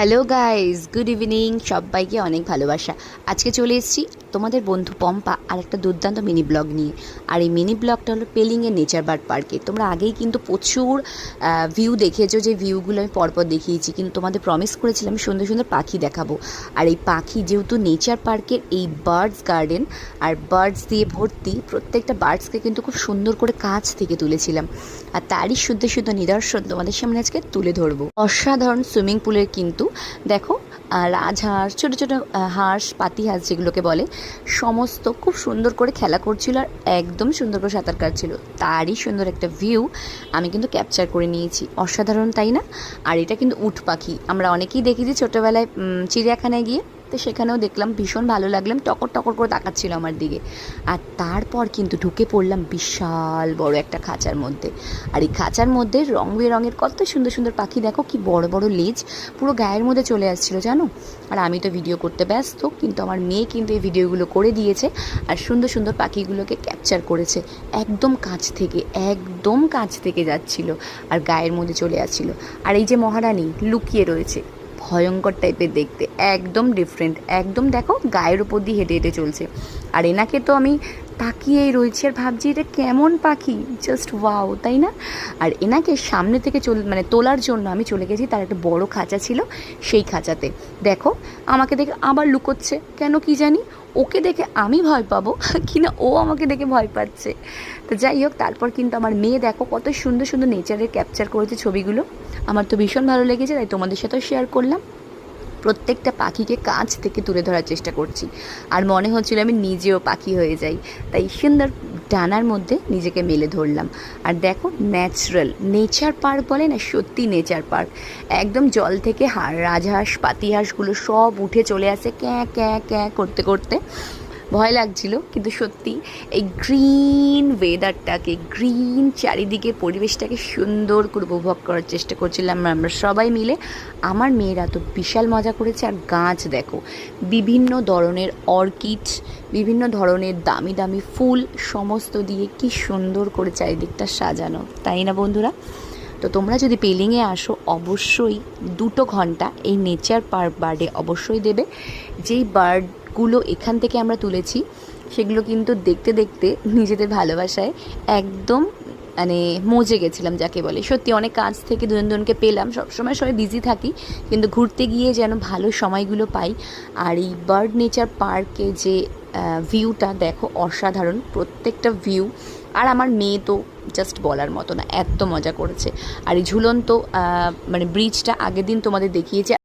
Hello guys good evening সবাইকে অনেক ভালোবাসা। আজকে চলে এসেছি তোমাদের বন্ধু পম্পা আর একটা দুর্দান্ত মিনি ব্লগ নিয়ে। আর এই মিনি ব্লগটা হলো পেলিংয়ের নেচার বার্ড পার্কে তোমরা আগেই কিন্তু প্রচুর ভিউ দেখেছ যে ভিউগুলো আমি পরপর দেখিয়েছি। কিন্তু তোমাদের প্রমিস করেছিলাম সুন্দর সুন্দর পাখি দেখাবো। আর এই পাখি যেহেতু নেচার পার্কের এই বার্ডস গার্ডেন আর বার্ডস দিয়ে ভর্তি, প্রত্যেকটা বার্ডসকে কিন্তু খুব সুন্দর করে কাছ থেকে তুলেছিলাম। আর তারই শুদ্ধ শুদ্ধ নিদর্শন তোমাদের সামনে আজকে তুলে ধরবো। অসাধারণ সুইমিং পুলের কিন্তু দেখো রাজহাঁস, ছোটো ছোটো হাঁস পাতি হাঁস যেগুলোকে বলে, সমস্ত খুব সুন্দর করে খেলা করছিল আর একদম সুন্দর করে সাঁতার কাটছিল। তারই সুন্দর একটা ভিউ আমি কিন্তু ক্যাপচার করে নিয়েছি। অসাধারণ, তাই না? আর এটা কিন্তু উট পাখি। আমরা অনেকেই দেখেছি ছোটোবেলায় চিড়িয়াখানায় গিয়ে। তো সেখানেও দেখলাম ভীষণ ভালো লাগলাম টকর টকর করে তাকাচ্ছিল আমার দিকে। আর তারপর কিন্তু ঢুকে পড়লাম বিশাল বড় একটা খাঁচার মধ্যে। আর এই খাঁচার মধ্যে রং বেরঙের কত সুন্দর সুন্দর পাখি, দেখো কি বড় বড় লেজ পুরো গায়ের মধ্যে চলে আসছিল, জানো? আর আমি তো ভিডিও করতে ব্যস্ত, কিন্তু আমার মেয়ে কিন্তু এই ভিডিওগুলো করে দিয়েছে আর সুন্দর সুন্দর পাখিগুলোকে ক্যাপচার করেছে। একদম কাছ থেকে, একদম কাছ থেকে যাচ্ছিল আর গায়ের মধ্যে চলে আসছিল। আর এই যে মহারানী লুকিয়ে রয়েছে ভয়ঙ্কর টাইপের দেখতে। একদম ডিফারেন্ট একদম দেখো গায়ের উপর দিয়ে হেঁটে হেঁটে চলছে। আর এনাকে তো আমি তাকিয়েই রয়েছি আর ভাবছি, এটা কেমন পাখি? জাস্ট ওয়াও তাই না? আর এনাকে সামনে থেকে চল মানে তোলার জন্য আমি চলে গেছি, তার একটা বড় খাঁচা ছিল সেই খাঁচাতে। দেখো, আমাকে দেখে আবার লুকোচ্ছে। কেন কি জানি? ওকে দেখে আমি ভয় পাবো কিনা ও আমাকে দেখে ভয় পাচ্ছে। তো যাই হোক, তারপর কিন্তু আমার মেয়ে দেখো কত সুন্দর সুন্দর নেচারের ক্যাপচার করেছে ছবিগুলো। আমার তো ভীষণ ভালো লেগেছে, তাই তোমাদের সাথেও শেয়ার করলাম। প্রত্যেকটা পাখিকে কাছ থেকে তুলে ধরার চেষ্টা করছি। আর মনে হচ্ছিল আমি নিজেও পাখি হয়ে যাই। তাই সুন্দর ডানার মধ্যে নিজেকে মেলে ধরলাম। আর দেখো ন্যাচারাল নেচার পার্ক বলে না, সত্যি নেচার পার্ক একদম জল থেকে রাজহাঁস, পাতিহাঁসগুলো সব উঠে চলে আসে, ক্যাঁ ক্যাঁ ক্যাঁ করতে করতে। ভয় লাগছিল, কিন্তু সত্যি এই গ্রিন ওয়েদারটাকে গ্রিন চারিদিকে পরিবেশটাকে সুন্দর করে উপভোগ করার চেষ্টা করছিলাম আমরা সবাই মিলে। আমার মেয়েরা তো বিশাল মজা করেছে, আর গাছ দেখো, বিভিন্ন ধরনের অর্কিড বিভিন্ন ধরনের দামি দামি ফুল, সমস্ত দিয়ে কি সুন্দর করে চারিদিকটা সাজানো, তাই না বন্ধুরা? তো তোমরা যদি পেলিংয়ে আসো, অবশ্যই দুটো ঘণ্টা এই নেচার পার্ক বার্ডে অবশ্যই দেবে। যেই বার্ডগুলো এখান থেকে আমরা তুলেছি, সেগুলো কিন্তু দেখতে দেখতে নিজেদের ভালোবাসায় একদম মানে মজে গেছিলাম যাকে বলে। সত্যি অনেক কাজ থেকে দুজন দুজনকে পেলাম, সবসময় সবাই বিজি থাকি, কিন্তু ঘুরতে গিয়ে যেন ভালো সময়গুলো পাই। আর এই বার্ড নেচার পার্কে যে ভিউটা দেখো অসাধারণ, প্রত্যেকটা ভিউ আর আমার মেয়ে তো জাস্ট বলার মতো না, এত মজা করেছে। আর এই ঝুলন্ত মানে ব্রিজটা আগের দিন তোমাদের দেখিয়েছে।